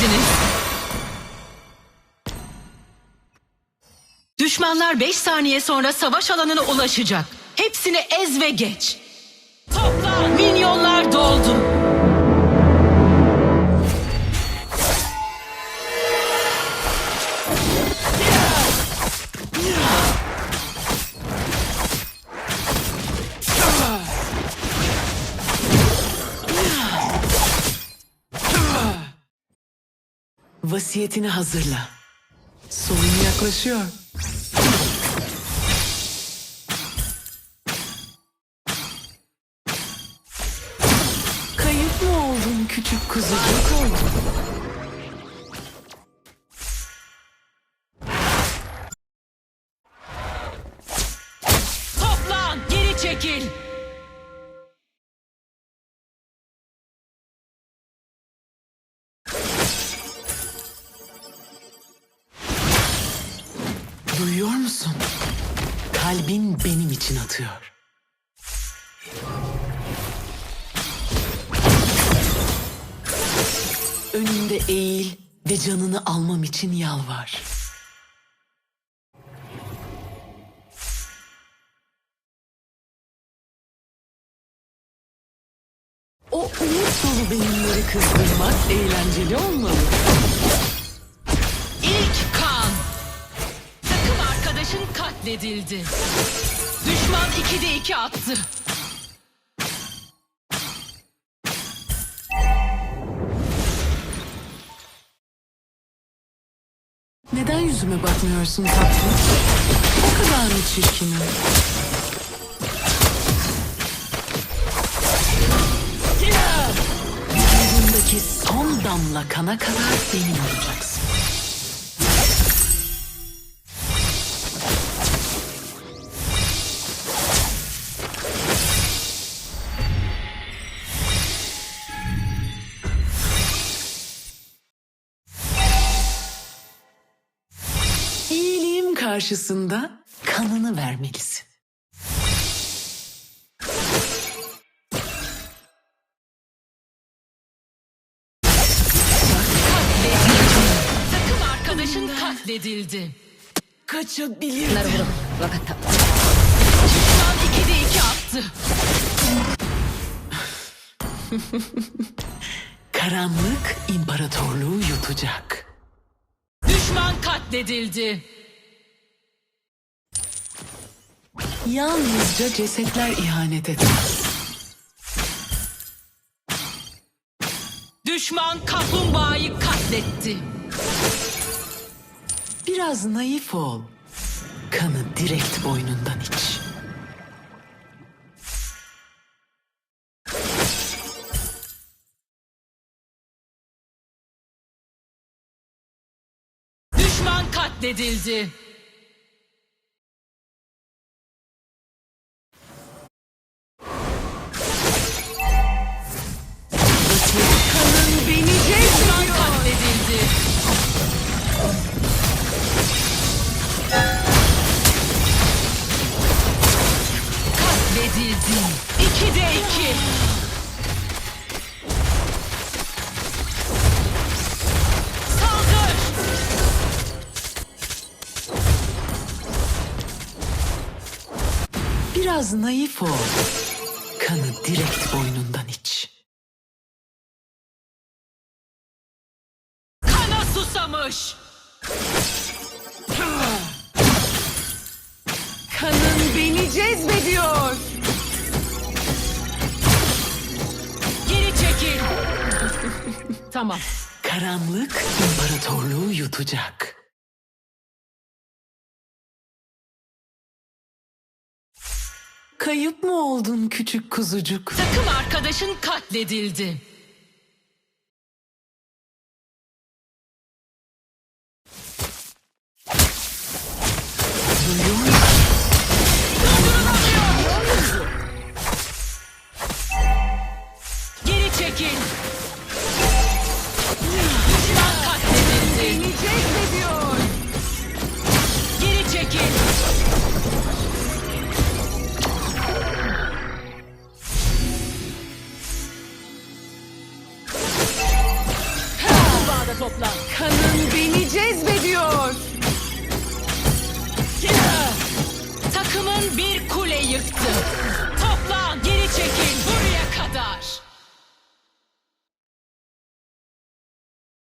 ediniz. Düşmanlar 5 saniye sonra savaş alanına ulaşacak. Hepsini ez ve geç. Toplan. Minyonlar doldu. Vasiyetini hazırla. Sonun yaklaşıyor. Kayıp mı oldun küçük kuzucuk oldun? Duyuyor musun? Kalbin benim için atıyor. Önünde eğil ve canını almam için yalvar. O umut dolu beyinleri kızdırmak eğlenceli olmalı. Katledildi. Düşman 2'de 2 attı. Neden yüzüme bakmıyorsun tatlım? O kadar mı çirkinim? Vücudundaki son damla kana kadar benim olacaksın. karşısında kanını vermelisin. Takım arkadaşın katledildi. Kaçabilirdi. Bunları vuralım. Vakatta. Düşman 2'de 2 attı. Karanlık imparatorluğu yutacak. Düşman katledildi. Yalnızca cesetler ihanet etmez. Düşman kaplumbağayı katletti. Biraz naif ol. Kanı direkt boynundan iç. Düşman katledildi. Katledildi. 2'de 2. Saldır. Biraz naif ol. Kanı direkt boynundan iç. Kana susamış. Kanın beni cezbediyor. tamam. Karanlık imparatorluğu yutacak. Kayıp mı oldun küçük kuzucuk? Takım arkadaşın katledildi.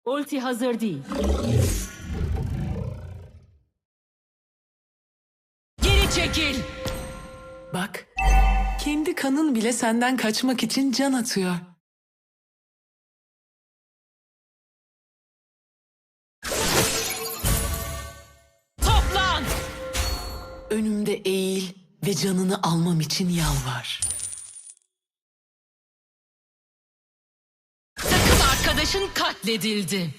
Ulti hazır değil. Geri çekil. Bak, kendi kanın bile senden kaçmak için can atıyor. Toplan. Önümde eğil ve canını almam için yalvar. Arkadaşın katledildi.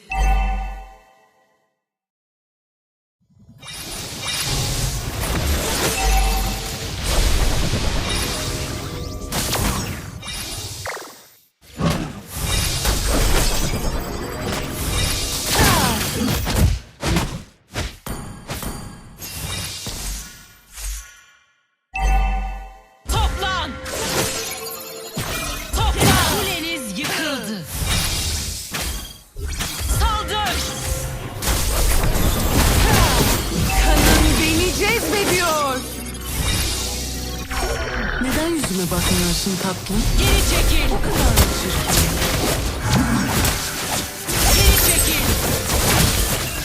Yüzüme bakmıyorsun tatlım? Geri çekil! O kadar mı çirkin? Geri çekil!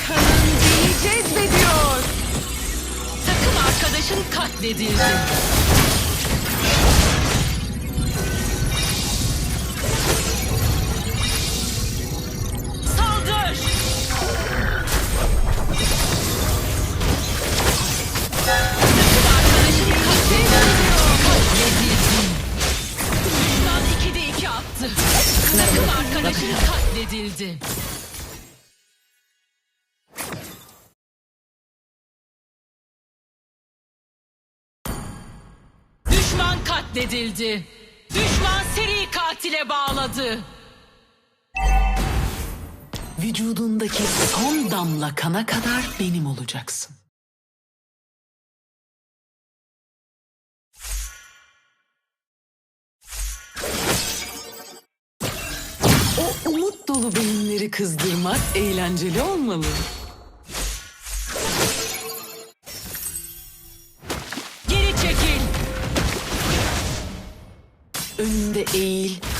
Kanın beni cezbediyor. Takım arkadaşın katledildi. Katledildi. Düşman seri katile bağladı. Vücudundaki son damla kana kadar benim olacaksın. O umut dolu beyinleri kızdırmak eğlenceli olmalı. Önümde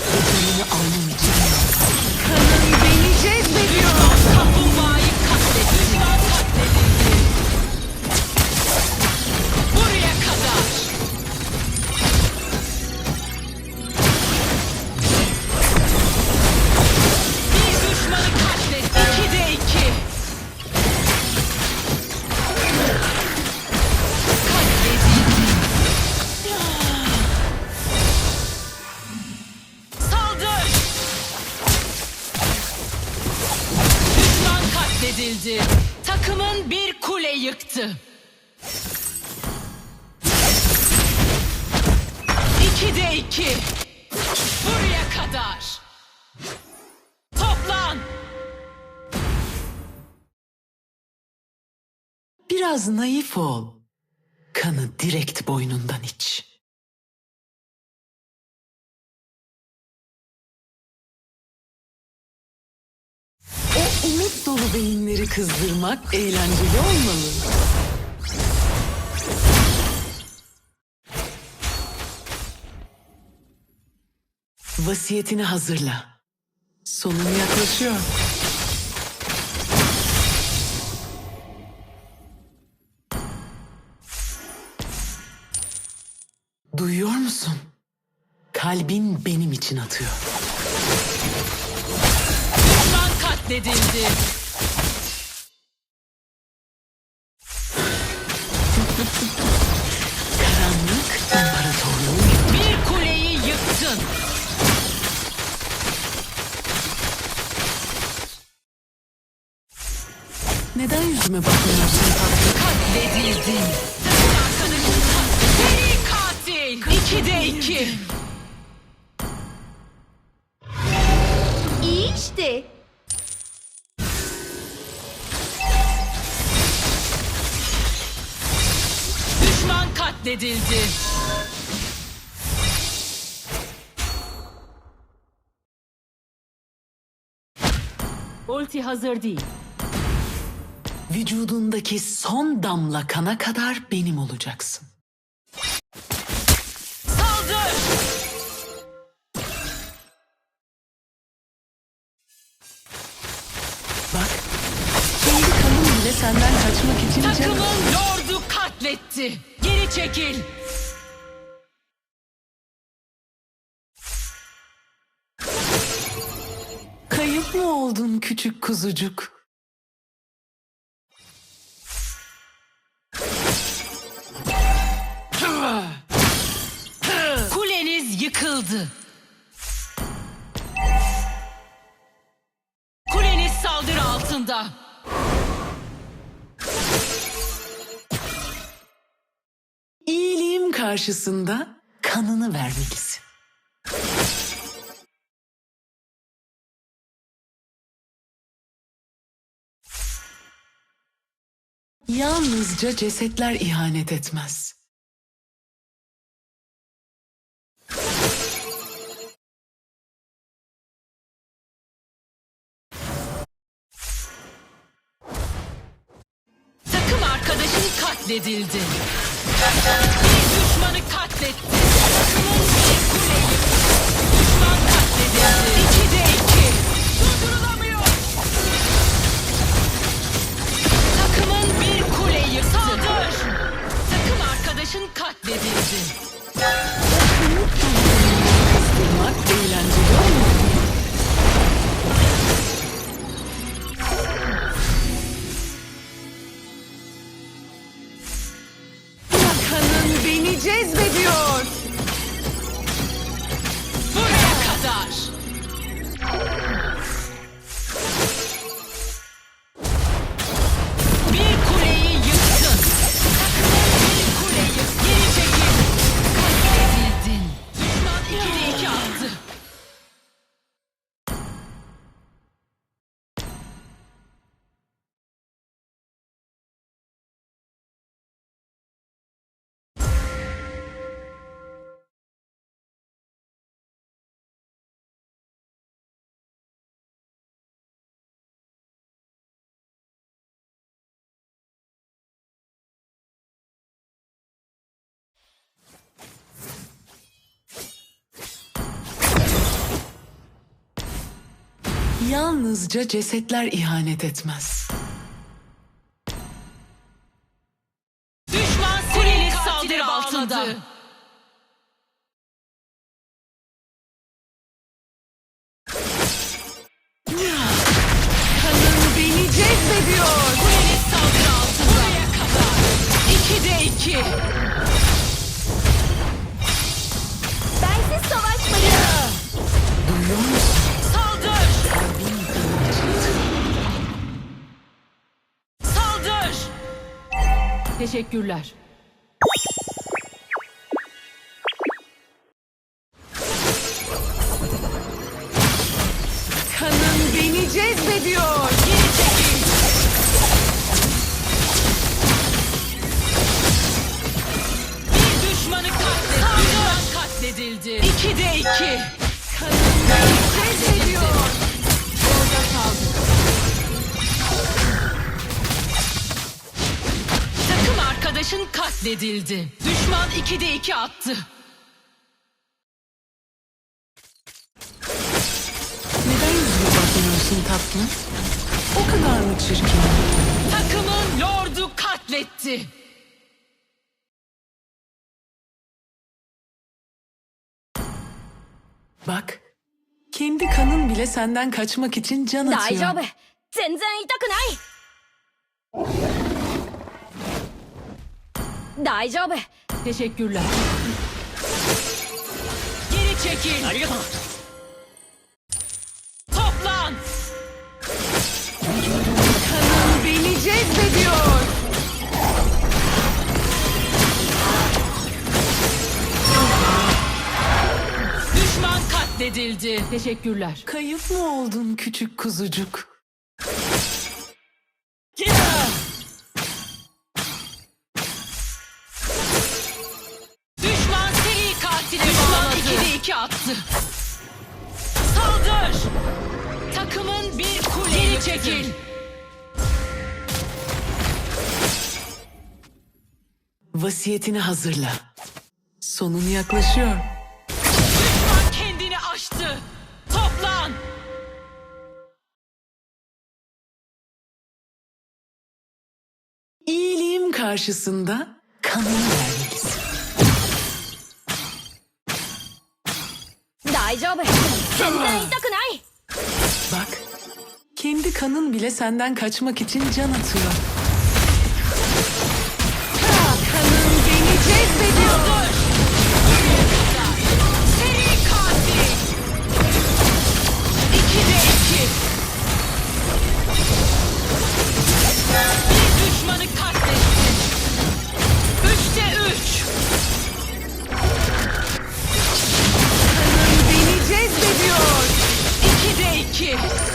katledildi. Takımın bir kule yıktı. İkide iki. Buraya kadar. Toplan! Biraz naif ol. Kanı direkt boynundan iç. Umut dolu beyinleri kızdırmak eğlenceli olmalı. Vasiyetini hazırla. Sonun yaklaşıyor. Duyuyor musun? Kalbin benim için atıyor. Katledildi. Karanlık imparatorluğu Bir kuleyi yıktın. Neden yüzüme bakmıyorsun tatlım? Katledildin. Seri katil. İkide iki. İyi işte. Katledildi. Ulti hazır değil. Vücudundaki son damla kana kadar benim olacaksın. Saldır! Bak, kendi kanım bile senden kaçmak için. Takımın lordu katletti. Geri çekil. Kayıp mı oldun küçük kuzucuk? Kuleniz yıkıldı. Kuleniz saldırı altında. Karşısında kanını vermelisin. Yalnızca cesetler ihanet etmez. Takım arkadaşın katledildi. Yalnızca cesetler ihanet etmez. Düşman kuleniz saldırı altında. Kanın beni cezbediyor. Kuleniz saldırı altında. Buraya kadar. İki de iki. Teşekkürler. Kanın beni cezbediyor. Geri. Bir düşmanı katledildi. Katledildi. İki de iki. Kanın arkadaşın katledildi. Düşman iki de iki attı. Neden yüzüme bakmıyorsun tatlım? O kadar mı çirkin? Takımın lordu katletti. Bak, kendi kanın bile senden kaçmak için can 大 atıyor. 丈夫。全然痛くない。 大丈夫。 Teşekkürler. Geri çekil. Toplan. Kanın beni cezbediyor. Düşman katledildi. Teşekkürler. Kayıp mı oldun küçük kuzucuk? Attı. Saldır. Takımın bir kule. Geri çekil. Vasiyetini hazırla. Sonun yaklaşıyor. Düşman kendini aştı. Toplan. İyiliğim karşısında kanını vermelisin. 大丈夫全然痛くない Bak. Kendi kanın bile senden kaçmak için can atıyor. Kanın beni cezbediyordu. kill